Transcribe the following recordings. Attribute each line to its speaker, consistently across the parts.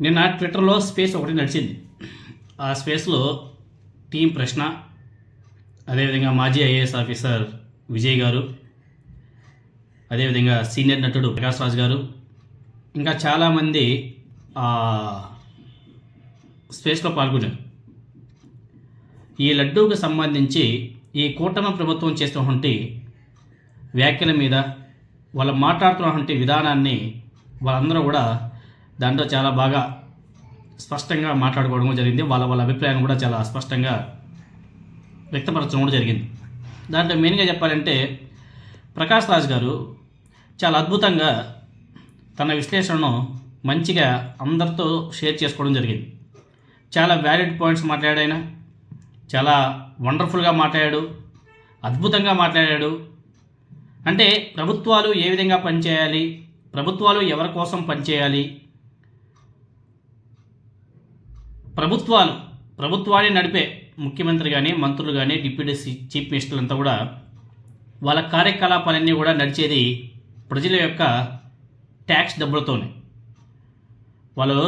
Speaker 1: నిన్న ట్విట్టర్లో స్పేస్ ఒకటి నడిచింది. ఆ స్పేస్లో టీం ప్రశ్న అదేవిధంగా మాజీ ఐఏఎస్ ఆఫీసర్ విజయ్ గారు అదేవిధంగా సీనియర్ నటుడు ప్రకాష్ రాజ్ గారు ఇంకా చాలామంది స్పేస్లో పాల్గొన్నారు. ఈ లడ్డూకి సంబంధించి ఈ కూటమి ప్రభుత్వం చేస్తున్నటువంటి వ్యాఖ్యల మీద వాళ్ళు మాట్లాడుతున్నటువంటి విధానాన్ని వాళ్ళందరూ కూడా దాంట్లో చాలా బాగా స్పష్టంగా మాట్లాడుకోవడం జరిగింది. వాళ్ళ వాళ్ళ అభిప్రాయం కూడా చాలా స్పష్టంగా వ్యక్తపరచడం కూడా జరిగింది. దాంట్లో మెయిన్గా చెప్పాలంటే ప్రకాష్ రాజ్ గారు చాలా అద్భుతంగా తన విశ్లేషణను మంచిగా అందరితో షేర్ చేసుకోవడం జరిగింది. చాలా వ్యాలిడ్ పాయింట్స్ మాట్లాడాయన చాలా వండర్ఫుల్గా మాట్లాడాడు అద్భుతంగా మాట్లాడాడు. అంటే ప్రభుత్వాలు ఏ విధంగా పనిచేయాలి ప్రభుత్వాలు ఎవరి కోసం పనిచేయాలి ప్రభుత్వాలు ప్రభుత్వాన్ని నడిపే ముఖ్యమంత్రి కానీ మంత్రులు కానీ డిప్యూటీ చీఫ్ మినిస్టర్లు అంతా కూడా వాళ్ళ కార్యకలాపాలన్నీ కూడా నడిచేది ప్రజల యొక్క ట్యాక్స్ డబ్బులతోనే. వాళ్ళు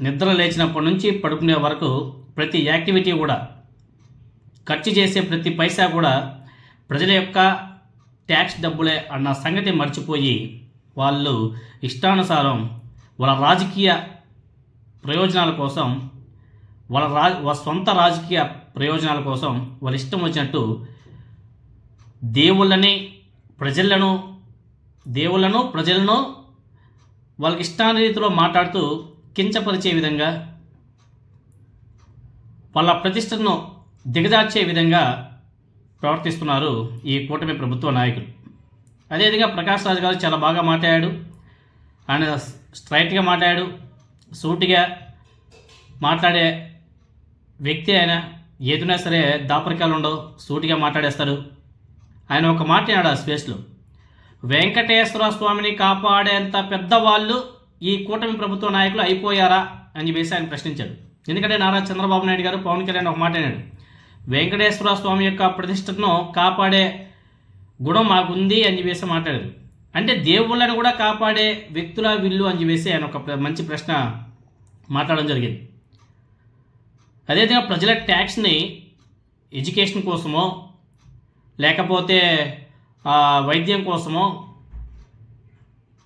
Speaker 1: నిద్ర లేచినప్పటి నుంచి పడుకునే వరకు ప్రతి యాక్టివిటీ కూడా ఖర్చు చేసే ప్రతి పైసా కూడా ప్రజల యొక్క ట్యాక్స్ డబ్బులే అన్న సంగతి మర్చిపోయి వాళ్ళు ఇష్టానుసారం వాళ్ళ రాజకీయ ప్రయోజనాల కోసం వాళ్ళ రా వాళ్ళ సొంత రాజకీయ ప్రయోజనాల కోసం వాళ్ళ ఇష్టం వచ్చినట్టు దేవుళ్ళని ప్రజలను దేవుళ్ళను ప్రజలను వాళ్ళకి ఇష్టాన రీతిలో మాట్లాడుతూ కించపరిచే విధంగా వాళ్ళ ప్రతిష్టను దిగజార్చే విధంగా ప్రవర్తిస్తున్నారు ఈ కూటమి ప్రభుత్వ నాయకులు. అదేవిధంగా ప్రకాష్ రాజు గారు చాలా బాగా మాట్లాడాడు. ఆయన స్ట్రైట్గా మాట్లాడాడు. సూటిగా మాట్లాడే వ్యక్తి ఆయన ఏదైనా సరే దాపరికాలు ఉండవు సూటిగా మాట్లాడేస్తారు. ఆయన ఒక మాట అన్నాడు ఆ స్పేస్లో వెంకటేశ్వర స్వామిని కాపాడేంత పెద్దవాళ్ళు ఈ కూటమి ప్రభుత్వ నాయకులు అయిపోయారా? అని చెప్పేసి ఆయన ప్రశ్నించాడు. ఎందుకంటే నారా చంద్రబాబు నాయుడు గారు పవన్ కళ్యాణ్ ఒక మాట అన్నాడు వెంకటేశ్వర స్వామి యొక్క ప్రతిష్టను కాపాడే గుణం మాకుంది అని చెప్పేసి మాట్లాడారు. అంటే దేవుళ్ళని కూడా కాపాడే వ్యక్తుల విల్లు అని చెప్పేసి ఆయన ఒక మంచి ప్రశ్న మాట్లాడడం జరిగింది. అదేవిధంగా ప్రజల ట్యాక్స్ని ఎడ్యుకేషన్ కోసమో లేకపోతే వైద్యం కోసమో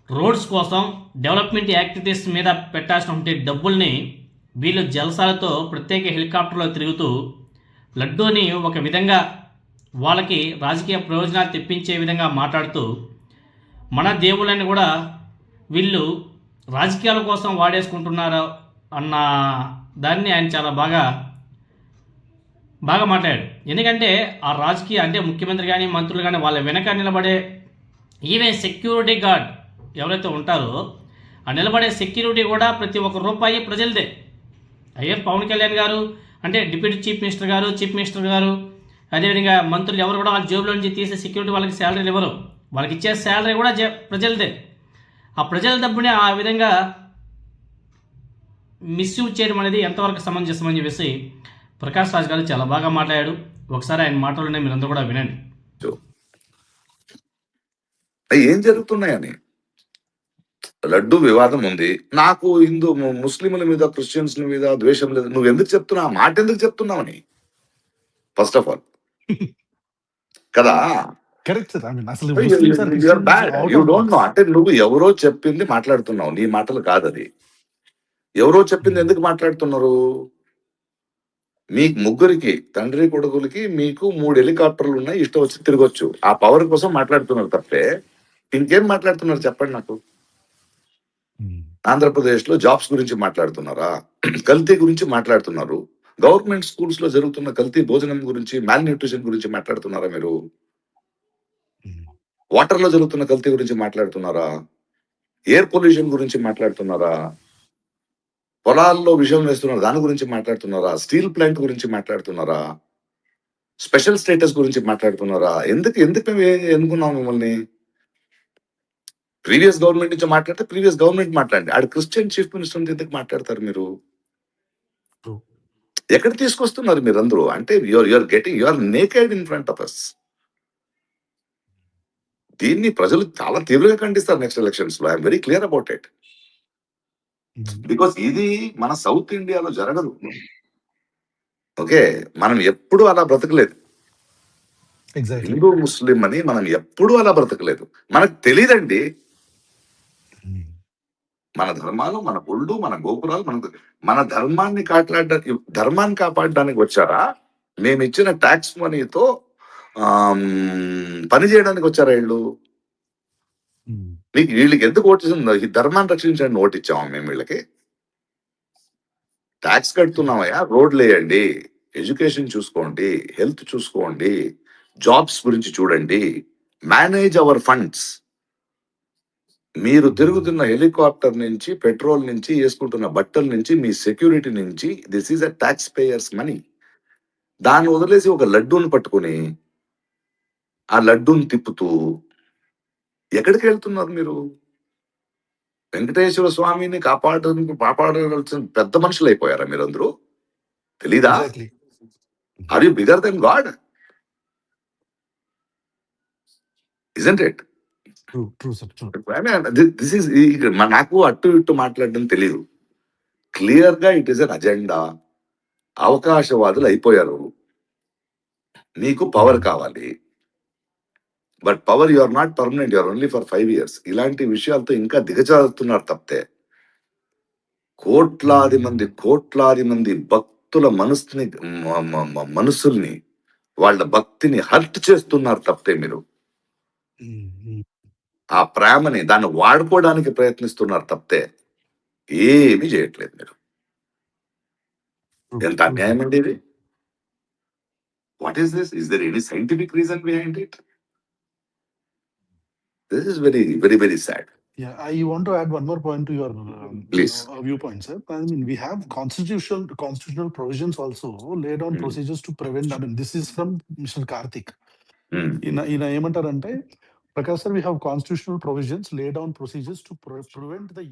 Speaker 1: రోడ్స్ కోసం డెవలప్మెంట్ యాక్టివిటీస్ మీద పెట్టాల్సినటువంటి డబ్బుల్ని వీళ్ళు జలసాలతో ప్రత్యేక హెలికాప్టర్లో తిరుగుతూ లడ్డూని ఒక విధంగా వాళ్ళకి రాజకీయ ప్రయోజనాలు తెప్పించే విధంగా మాట్లాడుతూ మన దేవుళ్ళని కూడా వీళ్ళు రాజకీయాల కోసం వాడేసుకుంటున్నారు అన్న దాన్ని ఆయన చాలా బాగా బాగా మాట్లాడాడు. ఎందుకంటే ఆ రాజకీయ అంటే ముఖ్యమంత్రి కానీ మంత్రులు కానీ వాళ్ళ వెనక నిలబడే ఈవెన్ సెక్యూరిటీ గార్డ్ ఎవరైతే ఉంటారో ఆ నిలబడే సెక్యూరిటీ కూడా ప్రతి ఒక్క రూపాయి ప్రజలదే. అయ్యే పవన్ కళ్యాణ్ గారు అంటే deputy chief minister garu chief minister garu అదేవిధంగా మంత్రులు ఎవరు కూడా వాళ్ళ జేబులో నుంచి తీసే సెక్యూరిటీ వాళ్ళకి శాలరీలు ఇవ్వరు. వాళ్ళకి ఇచ్చే శాలరీ కూడా ప్రజలదే. ఆ ప్రజల డబ్బుని ఆ విధంగా మిస్యూజ్ చేయడం అనేది ఎంతవరకు సమంజసమని చెప్పేసి ప్రకాష్ రాజ్ గారు చాలా బాగా మాట్లాడాడు. ఒకసారి ఆయన మాటలోనే మీరందరూ కూడా వినండి.
Speaker 2: ఏం జరుగుతున్నాయని? లడ్డు వివాదం ఉంది. నాకు హిందూ ముస్లింల మీద క్రిస్టియన్స్ మీద ద్వేషం లేదు. నువ్వు ఎందుకు చెప్తున్నావు ఆ మాట ఎందుకు చెప్తున్నావని? ఫస్ట్ ఆఫ్ ఆల్ కదా?
Speaker 3: కరెక్ట్ సార్ ఐ మీన్ అసలు Muslims are
Speaker 2: you are bad you don't know అంటే నువ్వు ఎవరో చెప్పింది మాట్లాడుతున్నావు. నీ మాటలు కాదు అది ఎవరో చెప్పింది ఎందుకు మాట్లాడుతున్నారు? మీ ముగ్గురికి తండ్రి కొడుకులకి మీకు మూడు హెలికాప్టర్లు ఉన్నాయి ఇష్టం వచ్చి తిరగొచ్చు. ఆ పవర్ కోసం మాట్లాడుతున్నారు తప్పే ఇంకేం మాట్లాడుతున్నారు చెప్పండి నాకు? ఆంధ్రప్రదేశ్లో జాబ్స్ గురించి మాట్లాడుతున్నారా? కల్తీ గురించి మాట్లాడుతున్నారు. గవర్నమెంట్ స్కూల్స్లో జరుగుతున్న కల్తీ భోజనం గురించి మాల్ న్యూట్రిషన్ గురించి మాట్లాడుతున్నారా మీరు? వాటర్లో జరుగుతున్న కల్తీ గురించి మాట్లాడుతున్నారా? ఎయిర్ పొల్యూషన్ గురించి మాట్లాడుతున్నారా? పొలాల్లో విషయం వేస్తున్నారు. దాని గురించి మాట్లాడుతున్నారా? స్టీల్ ప్లాంట్ గురించి మాట్లాడుతున్నారా? స్పెషల్ స్టేటస్ గురించి మాట్లాడుతున్నారా? ఎందుకు ఎందుకు మేము ఎన్నుకున్నాం మిమ్మల్ని? ప్రీవియస్ గవర్నమెంట్ నుంచి మాట్లాడితే ప్రీవియస్ గవర్నమెంట్ మాట్లాడండి. ఆడ క్రిస్టియన్ చీఫ్ మినిస్టర్ నుంచి ఎందుకు మాట్లాడతారు మీరు. ఎక్కడ తీసుకొస్తున్నారు మీరు అందరూ అంటే your your getting your naked in front of us దీన్ని ప్రజలు చాలా తీవ్రంగా ఖండిస్తారు నెక్స్ట్ ఎలక్షన్స్లో. I'm very clear about it because ఇది మన సౌత్ ఇండియాలో జరగదు. ఓకే మనం ఎప్పుడు అలా బ్రతకలేదు. హిందూ ముస్లిం అని మనం ఎప్పుడూ అలా బ్రతకలేదు. మనకు తెలియదండి మన ధర్మాలు మన గుళ్ళు మన గోపురాలు మన మన ధర్మాన్ని కాట్లాడడానికి ధర్మాన్ని కాపాడడానికి వచ్చారా? మేము ఇచ్చిన ట్యాక్స్ మనీతో పని చేయడానికి వచ్చారా వీళ్ళు? మీకు వీళ్ళకి ఎందుకు ఓటు ఈ ధర్మాన్ని రక్షించండి ఓటు మేము వీళ్ళకి? ట్యాక్స్ కడుతున్నామయ్యా రోడ్లు వేయండి ఎడ్యుకేషన్ చూసుకోండి హెల్త్ చూసుకోండి జాబ్స్ గురించి చూడండి మేనేజ్ అవర్ ఫండ్స్. మీరు తిరుగుతున్న హెలికాప్టర్ నుంచి పెట్రోల్ నుంచి వేసుకుంటున్న బట్టల నుంచి మీ సెక్యూరిటీ నుంచి this is a tax payers money దాన్ని వదిలేసి ఒక లడ్డూని పట్టుకుని ఆ లడ్డూని తిప్పుతూ ఎక్కడికి వెళ్తున్నారు మీరు? వెంకటేశ్వర స్వామిని కాపాడ కాపాడవలసిన పెద్ద మనుషులు అయిపోయారా మీరందరూ? తెలీదా? Are you bigger
Speaker 3: than god isn't it
Speaker 2: this is నాకు అటు ఇటు మాట్లాడడం తెలియదు క్లియర్గా ఇట్ ఈస్ అన్ అజెండా అవకాశవాదులు అయిపోయారు. మీకు పవర్ కావాలి. But power you are not permanent you are only for five years ఇలాంటి విషయాలతో ఇంకా దిగజారుతున్నారు తప్పితే కోట్లాది మంది కోట్లాది మంది భక్తుల మనసుని మనసుల్ని వాళ్ళ భక్తిని హర్ట్ చేస్తున్నారు తప్పితే మీరు. ఆ ప్రేమని దాన్ని వాడుకోవడానికి ప్రయత్నిస్తున్నారు తప్పితే ఏమీ చేయట్లేదు మీరు. ఎంత అన్యాయం అండి ఇది? What is this is there any scientific reason behind it This is very very very sad
Speaker 3: Yeah, I want to add one more point to your um,
Speaker 2: Please.
Speaker 3: uh, viewpoint, sir. I mean, we have constitutional constitutional provisions also laid down
Speaker 2: Hmm.
Speaker 3: procedures to prevent. I mean, this is from Mr. Karthik. ఈయన ఈయన ఏమంటారంటే Prakash sir we have constitutional provisions lay down procedures to prevent the